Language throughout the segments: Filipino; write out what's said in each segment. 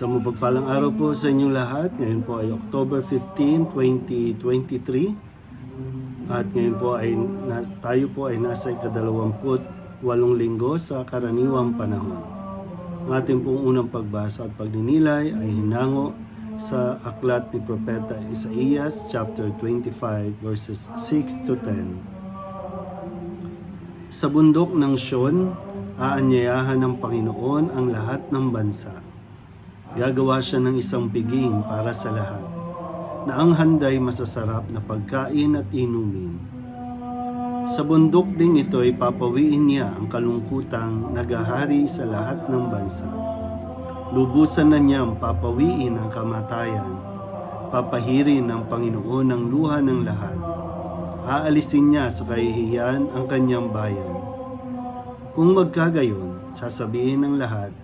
Sa mapagpalang araw po sa inyong lahat. Ngayon po ay October 15, 2023. At ngayon po ay na, tayo po ay nasa ikadalawamput walong linggo sa karaniwang panahon. Ang ating pong unang pagbasa at pagninilay ay hinango sa aklat ni Propeta Isaías chapter 25 verses 6 to 10. Sa bundok ng Sion, aanyayahan ng Panginoon ang lahat ng bansa. Gagawa siya ng isang piging para sa lahat, na ang handay masasarap na pagkain at inumin. Sa bundok ding ito ay papawiin niya ang kalungkutang nagahari sa lahat ng bansa. Lubusan na niyang papawiin ang kamatayan, papahirin ng Panginoon ang luha ng lahat. Aalisin niya sa kahihiyan ang kanyang bayan. Kung magkagayon, sasabihin ng lahat,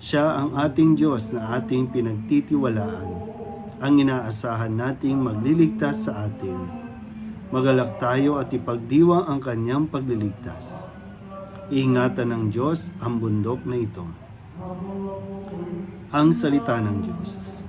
siya ang ating Diyos na ating pinagtitiwalaan, ang inaasahan nating magliligtas sa atin. Magalak tayo at ipagdiwang ang kanyang pagliligtas. Iingatan ng Diyos ang bundok na ito. Ang salita ng Diyos.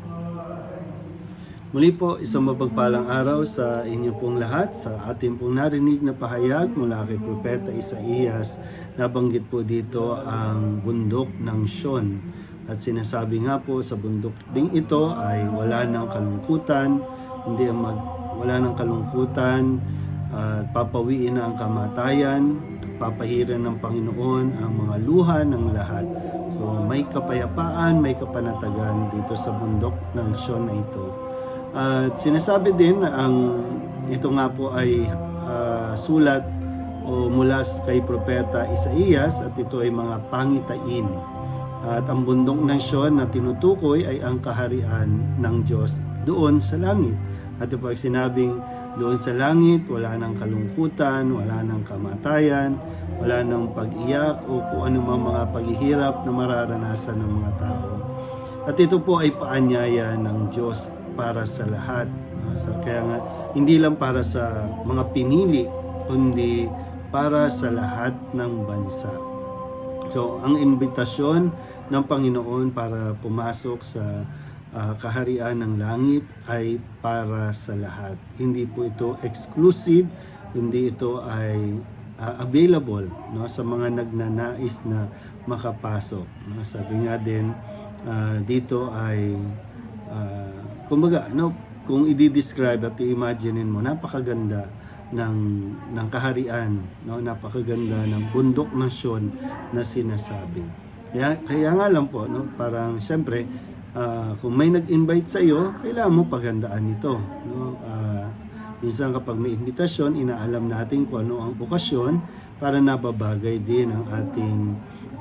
Muli po, isang mapagpalang araw sa inyo pong lahat, sa ating pong narinig na pahayag mula kay Propeta Isaías. Nabanggit po dito ang bundok ng Sion. At sinasabi nga po sa bundok ding ito ay wala ng kalungkutan, hindi mag, wala ng kalungkutan, at papawiin na ang kamatayan, papahiran ng Panginoon ang mga luha ng lahat. So may kapayapaan, may kapanatagan dito sa bundok ng Sion na ito. At sinasabi din ang ito nga po ay ah, sulat o mula kay propeta Isaías at ito ay mga pangitain. At ang bundok ng Sion na tinutukoy ay ang kaharian ng Diyos doon sa langit. At ito ay sinabing doon sa langit, wala nang kalungkutan, wala nang kamatayan, wala nang pag-iyak o kung anumang mga paghihirap na mararanasan ng mga tao. At ito po ay paanyaya ng Diyos para sa lahat. no? So, kaya nga, hindi lang para sa mga pinili, kundi para sa lahat ng bansa. So, ang imbitasyon ng Panginoon para pumasok sa ah, kaharian ng langit ay para sa lahat. Hindi po ito exclusive, hindi ito ay ah, available no sa mga nagnanais na makapasok. No? Sabi nga din ah, dito ay ah, kumbaga no kung i-describe at i-imaginein mo napakaganda ng ng kaharian no? Napakaganda ng bundok ng Sion na sinasabi. Kaya, kaya nga lang po no? Parang syempre ah, kung may nag-invite sa iyo kailangan mo paghandaan ito no? Ah, minsan kapag may invitasyon inaalam natin kung ano ang okasyon para nababagay din ang ating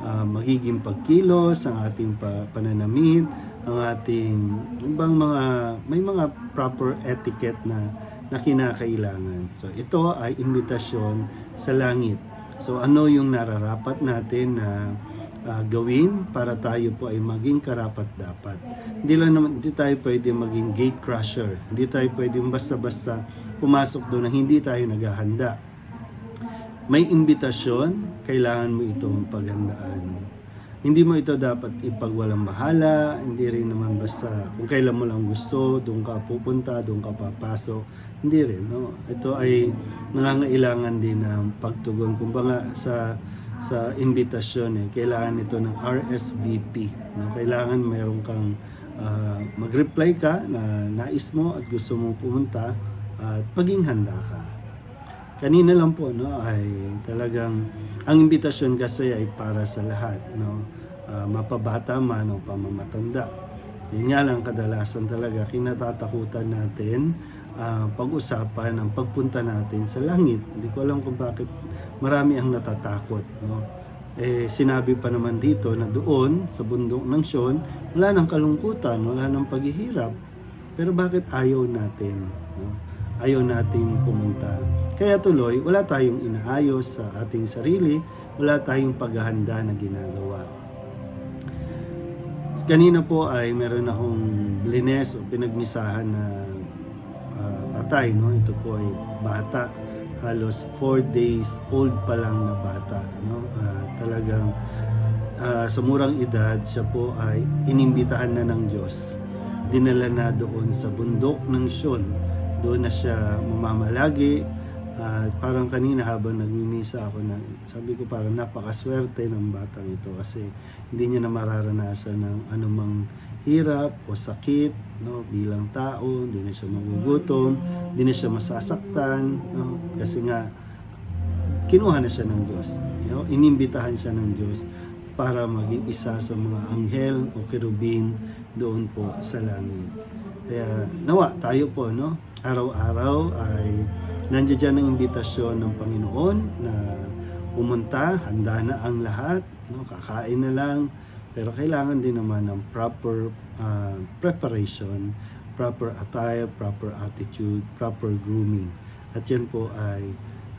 ah, magiging pagkilos ang ating pa- pananamit ang ating ibang mga may mga proper etiquette na na kinakailangan. So ito ay imbitasyon sa langit. So ano yung nararapat natin na ah, gawin para tayo po ay maging karapat dapat. Hindi lang naman hindi tayo pwede maging gate crusher. Hindi tayo pwede basta-basta pumasok doon na hindi tayo naghahanda. May imbitasyon, kailangan mo itong paghandaan. Hindi mo ito dapat ipagwalang bahala, hindi rin naman basta kung kailan mo lang gusto, doon ka pupunta, doon ka papasok. Hindi rin, no? Ito ay nangangailangan din ng pagtugon. Kumbaga sa sa invitasyon eh, kailangan ito ng RSVP. No? Kailangan mayroon kang ah, mag-reply ka na nais mo at gusto mo pumunta at maging handa ka. Kanina lang po no ay talagang ang imbitasyon kasi ay para sa lahat no Ah, mapabata man o pamamatanda. Yun nga lang kadalasan talaga kinatatakutan natin ah, pag-usapan ang pagpunta natin sa langit. Hindi ko alam kung bakit marami ang natatakot no. Eh sinabi pa naman dito na doon sa bundok ng Sion, wala nang kalungkutan, wala nang paghihirap. Pero bakit ayaw natin? No? Ayaw nating pumunta. Kaya tuloy, wala tayong inaayos sa ating sarili, wala tayong paghahanda na ginagawa. Kanina po ay meron akong blines o pinagmisahan na ah, patay. No? Ito po ay bata, halos 4 days old pa lang na bata. No? Ah, talagang ah, sa murang edad, siya po ay inimbitahan na ng Diyos. Dinala na doon sa bundok ng Sion. Doon na siya mamamalagi. At parang kanina habang nagmimisa ako na sabi ko parang napakaswerte ng batang ito kasi hindi niya na mararanasan ng anumang hirap o sakit no bilang tao, hindi na siya magugutom, hindi na siya masasaktan no kasi nga kinuha na siya ng Diyos. You know, inimbitahan siya ng Diyos para maging isa sa mga anghel o kerubin doon po sa langit. Kaya nawa tayo po no, araw-araw ay nandiyan ang imbitasyon ng Panginoon na pumunta, handa na ang lahat, no, kakain na lang, pero kailangan din naman ng proper ah, preparation, proper attire, proper attitude, proper grooming. At yan po ay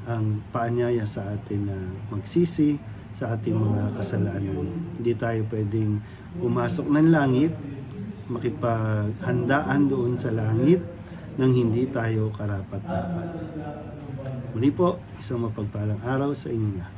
ang paanyaya sa atin na magsisi sa ating mga kasalanan. Hindi tayo pwedeng pumasok ng langit, makipaghandaan doon sa langit nang hindi tayo karapat-dapat. Muli po, isang mapagpalang araw sa inyo lahat.